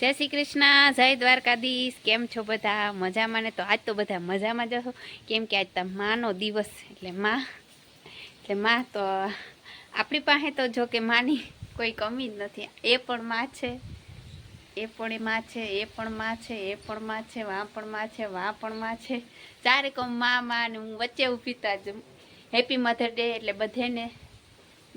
જય શ્રી કૃષ્ણ, જય દ્વારકાધીશ, કેમ છો બધા? મજામાં ને? તો આજ તો બધા મજામાં જશો કેમ કે આજ તો માનો દિવસ એટલે માં. એટલે માં તો આપણી પાસે તો જો કે માની કોઈ કમી જ નથી. એ પણ માં છે, એ પણ માં છે, એ પણ માં છે, એ પણ માં છે, વાં પણ માં છે, વાં પણ માં છે. ચારે કહું માં માં ને હું વચ્ચે ઊભી તા જ. હેપી મધર ડે એટલે બધેને,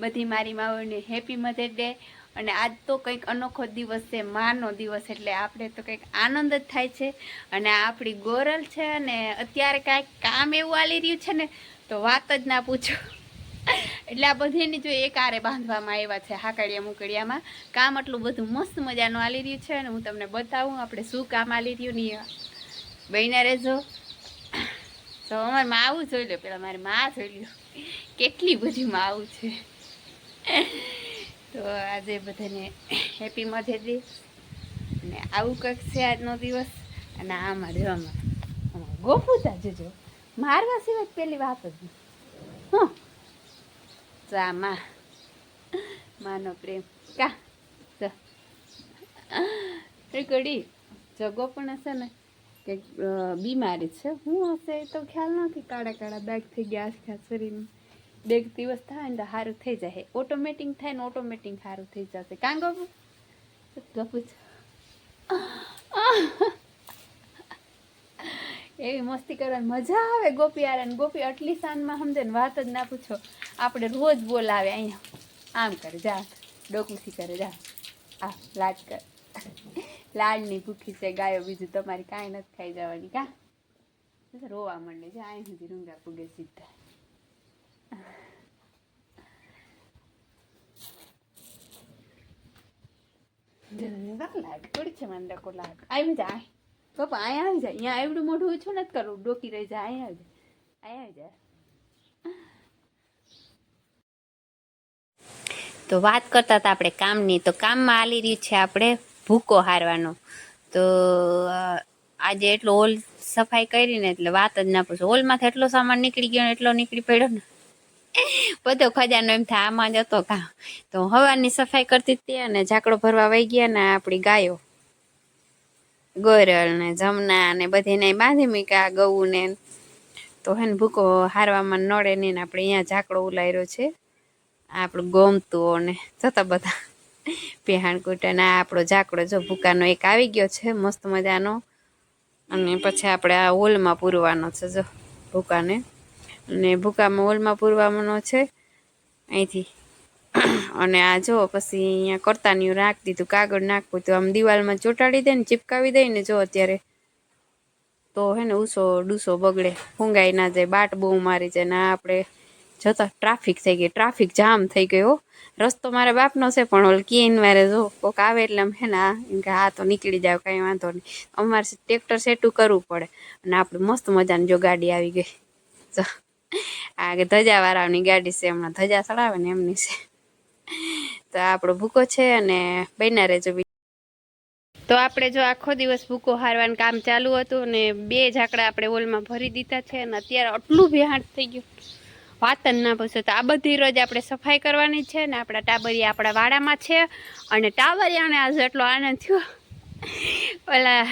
બધી મારી માઓને હેપી મધર ડે. અને આજ તો કંઈક અનોખો દિવસ છે, માનો દિવસ એટલે આપણે તો કંઈક આનંદ જ થાય છે. અને આપણી ગોરલ છે અને અત્યારે કાંઈક કામ એવું આલી રહ્યું છે ને, તો વાત જ ના પૂછો. એટલે આ બધીની જો એકારે બાંધવામાં આવ્યા છે, હાકડિયા મુકડિયામાં. કામ આટલું બધું મસ્ત મજાનું આલી રહ્યું છે અને હું તમને બતાવું, આપણે શું કામ આલી રહ્યું ને બહીને રહેજો તો અમારે માવું જોઈ લો, પેલા મારી મા જોઈ લો. કેટલી બધી માવું છે. તો આજે બધાને હેપી મધર અને આવું કંઈક છે આજનો દિવસ. અને આમાં રહેવામાં આમાં ગોપુતા જજો મારવા સિવાય પેલી વાત જ હં. તો આ માં, માનો પ્રેમ. કા? કડી, જગો પણ હશે ને? કે બીમારી છે. હું હશે એ તો ખ્યાલ નથી. કાળા કાળા બેગ થઈ ગયા આખા શરીરમાં. બે દિવસ થાય ને તો સારું થઈ જાય. ઓટોમેટિક થાય ને ઓટોમેટિક સારું થઈ જશે. કાં ગપુ? ગપુ એવી મસ્તી કરવાની મજા આવે ગોપી આરે ગોપી આટલી શાનમાં સમજે ને વાત જ ના પૂછો. આપણે રોજ બોલાવે અહીંયા. આમ કરે, જા. ડોકુસી કરે, જા. આ, લાડ કર. લાડની ભૂખી છે, ગાયો બીજું તમારી કાંઈ નથી ખાઈ જવાની. કા? રોવા માંડે. છે અહીં સુધી રૂંગા પૂગે સીધા. પપ્પા અહીંયા આવી જાય અહીંયા મોઢું ઓછું નથી કરવું ડોકી રહી જાય અહીંયા અહીંયા તો વાત કરતા હતા આપણે કામની. તો કામમાં આલી રહ્યું છે આપણે ભૂકો હારવાનો. તો આજે એટલો હોલ સફાઈ કરીને એટલે વાત જ ના પૂછો. હોલમાંથી એટલો સામાન નીકળી ગયો એટલો નીકળી પડ્યો ને. બધો ખજાનો એમ થાય. આમાં જ હતો કા. તો હવાની સફાઈ કરતી હતી અને ઝાકડો ભરવા વહી ગયા ને આપણી ગાયો. ગોરલ ને જમના ને બધીને બાંધી મીકા ગવું ને તો હે ને ભૂકો હારવામાં નડે ને આપણે અહીંયા ઝાકડો ઉલાયરો છે. આપણું ગમતું ને જતા બધા પેહાણ કૂટા ને આપણો ઝાકડો જો ભૂકાનો એક આવી ગયો છે, મસ્ત મજાનો. અને પછી આપણે આ હોલમાં પૂરવાનો છે જો ભૂકાને. અને ભૂકામાં હોલમાં પૂરવાનો છે. અહીંથી. અને આ જો, પછી અહીંયા કરતાની રાખી દીધું, કાગળ નાખવું તો આમ દિવાલમાં ચોંટાડી દે ને ચિપકાવી દે ને જો અત્યારે તો હે ને ઉસો ડૂસો બગડે, ફૂંગાઈ ના જાય, બાટ બહુ મારી જાય ને આપણે જતા ટ્રાફિક થઈ ગઈ, ટ્રાફિક જામ થઈ ગયો. રસ્તો મારા બાપનો છે, પણ ઓલ કીન મારે જો, કોક આવે એટલે આમ હે ને એમ કે હા તો નીકળી જાવ, કાંઈ વાંધો નહીં. અમારે ટ્રેક્ટર સેટું કરવું પડે. અને આપણે મસ્ત મજાની જો ગાડી આવી ગઈ. જો. આ ધજાવાળાની ગાડી છે, હમણાં ધજા ચડાવે ને એમની છે. તો આપણો ભૂકો છે અને બન્યા રહેજો તો આપણે જો આખો દિવસ ભૂકો હારવાનું કામ ચાલુ હતું અને બે ઝાકડા આપણે હોલમાં ભરી દીધા છે અને અત્યારે આટલું ભેહાટ થઈ ગયું. વાત જ ના પૂછો. તો આ બધી રોજ આપણે સફાઈ કરવાની છે ને આપણા ટાબરિયા આપણા વાડામાં છે અને ટાબરિયાને આજે એટલો આનંદ થયો. ઓલા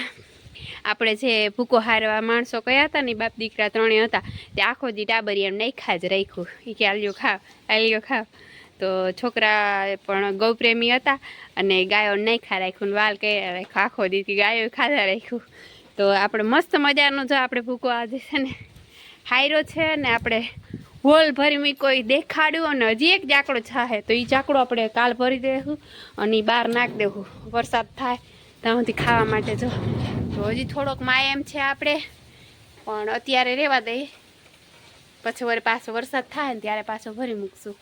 આપણે જે ભૂકો હારવા માણસો કયા હતા ને બાપ દીકરા ત્રણેય હતા, તે આખો દી ટાબરી એમ નાખ્યા જ રાખ્યું. એ કે, આલ્યો ખાવ આલ્યો ખાવ. તો છોકરા પણ ગૌપ્રેમી હતા અને ગાયો નાખ્યા રાખ્યું વાલ કર્યા રાખ્યું. આખો દી ગાયો ખાધા રાખ્યું. તો આપણે મસ્ત મજાનો જો આપણે ભૂકો આજે છે ને હાયરો છે ને આપણે હોલ ભરી કોઈ દેખાડ્યું અને હજી એક જાકડો છાહે. તો એ જાકડો આપણે કાલ ભરી દેવું અને બહાર નાખી દેવું વરસાદ થાય, ત્યાં સુધી ખાવા માટે જો. તો હજી થોડોક માય એમ છે આપણે. પણ અત્યારે રહેવા દઈએ પછી વળી પાછો વરસાદ થાય ને ત્યારે પાછો ભરી મૂકશું.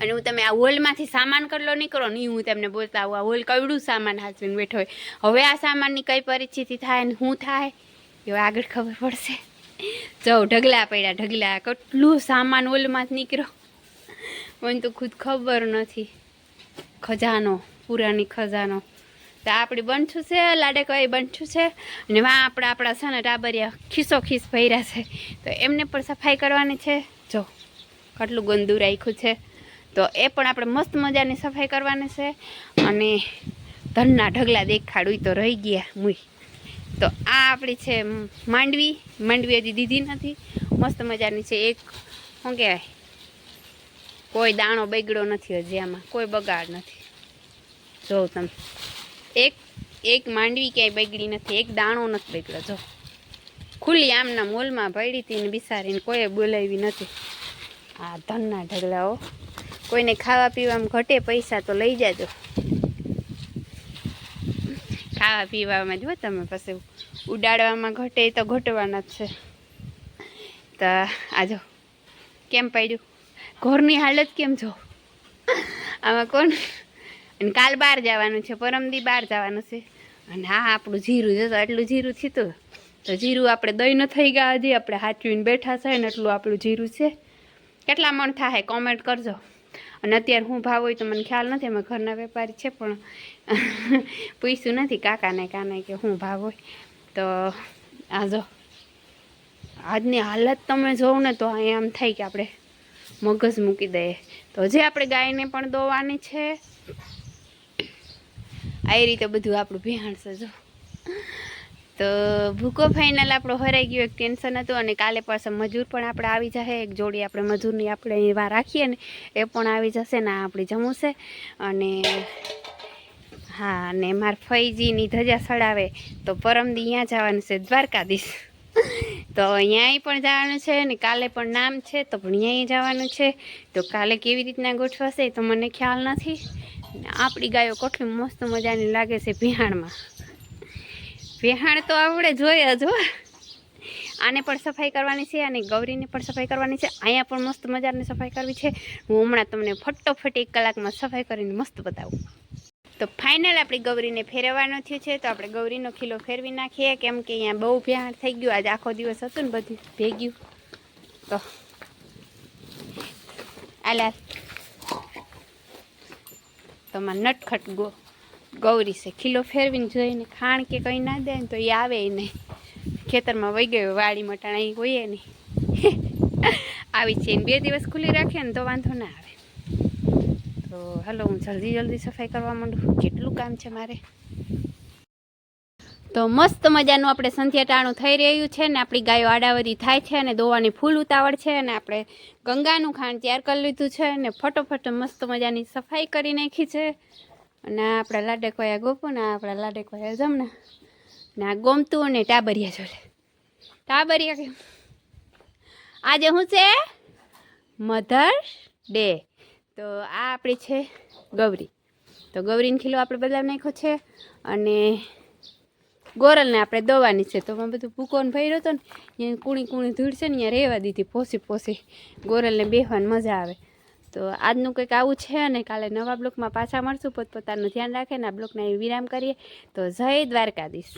અને હું તમે આ હોલમાંથી સામાન કરલો નીકળો ને હું તમને બોલતા આવું. આ હોલ કવડું સામાન હાચવીને બેઠો હોય. હવે આ સામાનની કઈ પરિસ્થિતિ થાય ને શું થાય, એ આગળ ખબર પડશે. જો, ઢગલા પડ્યા, ઢગલા. કેટલું સામાન હોલમાંથી નીકળ્યો. મને તો ખુદ ખબર નથી. ખજાનો, પુરાની ખજાનો. તો આપણી બંઠું છે, લાડે કઈ બંઠું છે, અને વાં આપણા આપણા છે ને ટાબરિયા ખીસો ખીસ ભર્યા છે. તો એમને પણ સફાઈ કરવાની છે. જો, કેટલું ગંદુ રાખ્યું છે. તો એ પણ આપણે મસ્ત મજાની સફાઈ કરવાની છે. અને ધનના ઢગલા દેખાડું તો રહી ગયા મુઈ. તો આ આપણી છે માંડવી. માંડવી હજી દીધી નથી. મસ્ત મજાની છે. એક, શું કહેવાય? કોઈ દાણો બગડ્યો નથી હજી આમાં. કોઈ બગાડ નથી. જોઉં તમે. એક એક માંડવી ક્યાંય બગડી નથી, એક દાણો નથી બગડ્યો, જો. ખુલ્લી આમના મોલમાં પડી હતી ને બિસારીને કોઈએ બોલાવી નથી. આ ધનના ઢગલાઓ કોઈને ખાવા પીવામાં ઘટે પૈસા તો લઈ જાજો. ખાવા પીવામાં જો તમે પછી. ઉડાડવામાં ઘટે તો ઘટવાના જ છે. તો આજો કેમ પડ્યું? ઘરની હાલત કેમ છો આમાં કોણ અને કાલ બહાર જવાનું છે, પરમદી બહાર જવાનું છે. અને હા, આપણું જીરું જતો આટલું જીરું થયું તો. જીરું આપણે દહીં ન થઈ ગયા હજી, આપણે હાચવીને બેઠા છે ને એટલું આપણું જીરું છે. કેટલા મણ થાય કોમેન્ટ કરજો. અને અત્યારે હું ભાવ હોય તો મને ખ્યાલ નથી અમે ઘરના વેપારી છે, પણ પૂછ્યું નથી કાકાને કાને કે શું ભાવ હોય. તો આ જો, આજની હાલત તમે જોવો ને તો અહીંયા આમ થાય કે આપણે મગજ મૂકી દઈએ. તો હજી આપણે ગાયને પણ દોવાની છે આ રીતે બધું આપણું બિહાણ જો. તો ભૂકો ફાઇનલ આપણો હરાઈ ગયો, એક ટેન્શન હતું અને કાલે પાછા મજૂર પણ આપણે આવી જશે એક જોડી આપણે મજૂરની આપણે એવા રાખીએ ને, એ પણ આવી જશે ને આપણે જમુશે અને હા, અને મારા ફૈજીની ધજા સડાવે તો પરમદી અહીંયા જવાનું છે, દ્વારકાધીશ. તો અહીંયા પણ જવાનું છે ને કાલે પણ નામ છે, તો પણ અહીંયા જવાનું છે. તો કાલે કેવી રીતના ગોઠવાશે તો મને ખ્યાલ નથી. ને આપણી ગાયો કેટલી મસ્ત મજાની લાગે છે બિહાણમાં બિહાણ તો આપણે જોઈએ જ આને પણ સફાઈ કરવાની છે અને ગૌરીની પણ સફાઈ કરવાની છે. અહીંયા પણ મસ્ત મજાની સફાઈ કરવી છે. હું હમણાં તમને ફટોફટ એક કલાકમાં સફાઈ કરીને મસ્ત બતાવું. તો ફાઇનલ આપણી ગૌરીને ફેરવવાનું થયું છે. તો આપણે ગૌરીનો ખીલો ફેરવી નાખીએ. કેમ કે અહીંયા બહુ ભ્યાણ થઈ ગયું. આજે આખો દિવસ હતું ને બધું ભેગ્યું. તો, આલા. તો માં નટખટ ગો ગૌરી છે. ખીલો ફેરવીને જોઈને ખાણ કે કંઈ ના દે ને તો એ આવે નહીં. ખેતરમાં વહી ગયો, વાડી મટાણા અહીં હોઈએ નહીં. આવી છે. બે દિવસ ખુલ્લી રાખીએ ને તો વાંધો ના આવે. તો હલો, હું જલ્દી જલ્દી સફાઈ કરવા માંડું. કેટલું કામ છે મારે? તો મસ્ત મજાનું આપણે સંધ્યા ટાણું થઈ રહ્યું છે ને આપણી ગાયો આડાવરી થાય છે અને દોવાની ફૂલ ઉતાવળ છે અને આપણે ગંગાનું ખાંડ તૈયાર કરી લીધું છે અને ફટોફટ મસ્ત મજાની સફાઈ કરી નાખી છે. અને આ આપણા લાડે કોયા ગોપુ ને આપણા લાડે કોયા જમના ને આ ગોમતું અને ટાબરિયા જોડે. ટાબરિયા કેમ? આજે શું છે? Mother day. તો આ આપણી છે ગૌરી. તો ગૌરીને ખીલો આપણે બદલાવ નાખ્યો છે અને ગોરલને આપણે દવાની છે. તો બધું ભૂકોન ભર્યો હતો ને અહીંયા કુણી કુણી ધૂળ છે ને અહીંયા રહેવા દીધી પોસી પોસી. ગોરલને બેહવાની મજા આવે. તો આજનું કંઈક આવું છે અને કાલે નવા બ્લોકમાં પાછા મળશું. પોતપોતાનું ધ્યાન રાખે ને આ બ્લોકને વિરામ કરીએ. તો જય દ્વારકાધીશ.